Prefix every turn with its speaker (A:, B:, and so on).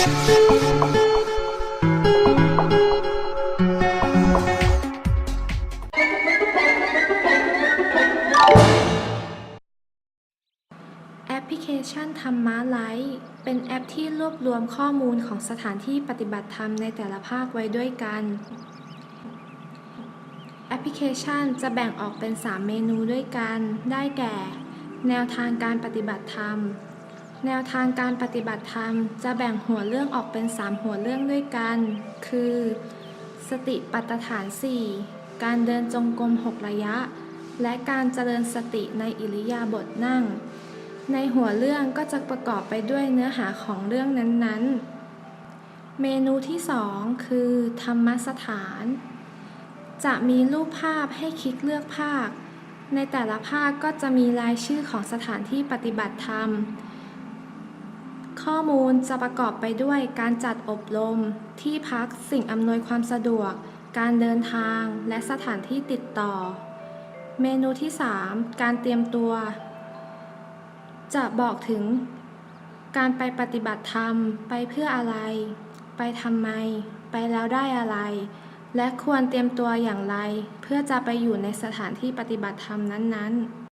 A: แอปพลิเคชันธรรมะไลฟ์เป็นแอปที่รวบรวมข้อมูลของสถานที่ปฏิบัติธรรมในแต่ละภาคไว้ด้วยกัน แอปพลิเคชันจะแบ่งออกเป็น 3 เมนูด้วยกัน ได้แก่ แนวทางการปฏิบัติธรรม แนวทางการปฏิบัติธรรม จะแบ่งหัวเรื่องออกเป็น 3 หัวเรื่องด้วยกัน คือ สติปัฏฐาน 4 การเดินจงกรม 6 ระยะ และการเจริญสติในอิริยาบถนั่ง ในหัวเรื่องก็จะประกอบไปด้วยเนื้อหาของเรื่องนั้นๆ เมนูที่ 2 คือ ธรรมสถาน จะมีรูปภาพให้คลิกเลือกภาค ในแต่ละภาคก็จะมีรายชื่อของสถานที่ปฏิบัติธรรม ข้อมูลจะประกอบไปด้วยการจัดอบรม ที่พักสิ่งอำนวยความสะดวก การเดินทางและสถานที่ติดต่อ เมนูที่ 3 การเตรียมตัว จะบอกถึง การไปปฏิบัติธรรม ไปเพื่ออะไร ไปทำไม ไปแล้วได้อะไร และควรเตรียมตัวอย่างไร เพื่อจะไปอยู่ในสถานที่ปฏิบัติธรรมนั้นๆ